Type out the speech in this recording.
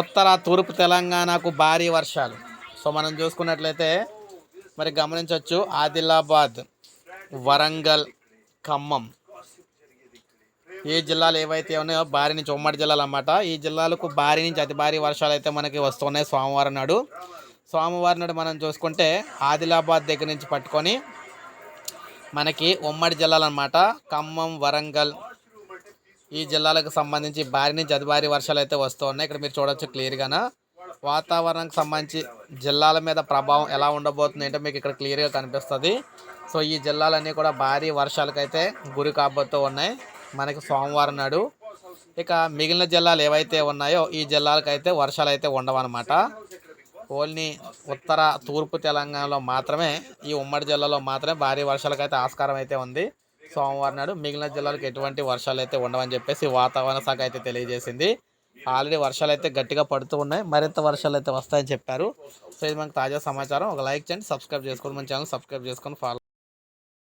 ఉత్తర తూర్పు తెలంగాణకు భారీ వర్షాలు. సో మనం చూసుకున్నట్లయితే మరి గమనించవచ్చు ఆదిలాబాద్ వరంగల్ ఖమ్మం. ఈ జిల్లాలు ఏవైతే ఉన్నాయో భారీ నుంచి ఉమ్మడి జిల్లాలు అన్నమాట. ఈ జిల్లాలకు భారీ నుంచి అతి భారీ వర్షాలు అయితే మనకి వస్తున్నాయి సోమవారం నాడు. సోమవారం నాడు మనం చూసుకుంటే ఆదిలాబాద్ దగ్గర నుంచి పట్టుకొని మనకి ఉమ్మడి జిల్లాలు అన్నమాట. ఖమ్మం వరంగల్ ఈ జిల్లాలకు సంబంధించి భారీ నుంచి అతి భారీ వర్షాలు అయితే వస్తూ ఉన్నాయి. ఇక్కడ మీరు చూడొచ్చు క్లియర్గా వాతావరణానికి సంబంధించి జిల్లాల మీద ప్రభావం ఎలా ఉండబోతుంది ఏంటో మీకు ఇక్కడ క్లియర్గా కనిపిస్తుంది. సో ఈ జిల్లాలన్నీ కూడా భారీ వర్షాలకైతే గురి కాబోతూ ఉన్నాయి. మనకి సోమవారం నాడు. ఇక మిగిలిన జిల్లాలు ఏవైతే ఉన్నాయో ఈ జిల్లాలకైతే వర్షాలు అయితే ఉండవన్నమాట. ఓన్లీ ఉత్తర తూర్పు తెలంగాణలో మాత్రమే ఈ ఉమ్మడి జిల్లాలో మాత్రమే భారీ వర్షాలకైతే ఆస్కారం అయితే ఉంది. సోమవారం నాడు మిగిలిన జిల్లాలకు ఎటువంటి వర్షాలు అయితే ఉండవని చెప్పేసి వాతావరణ శాఖ అయితే తెలియజేసింది. ఆల్రెడీ వర్షాలు అయితే గట్టిగా పడుతూ ఉన్నాయి. మరింత వర్షాలు అయితే వస్తాయని చెప్పారు. సో ఇది మనకు తాజా సమాచారం. ఒక లైక్ చేయండి సబ్స్క్రైబ్ చేసుకోండి. మన ఛానల్ సబ్స్క్రైబ్ చేసుకొని ఫాలో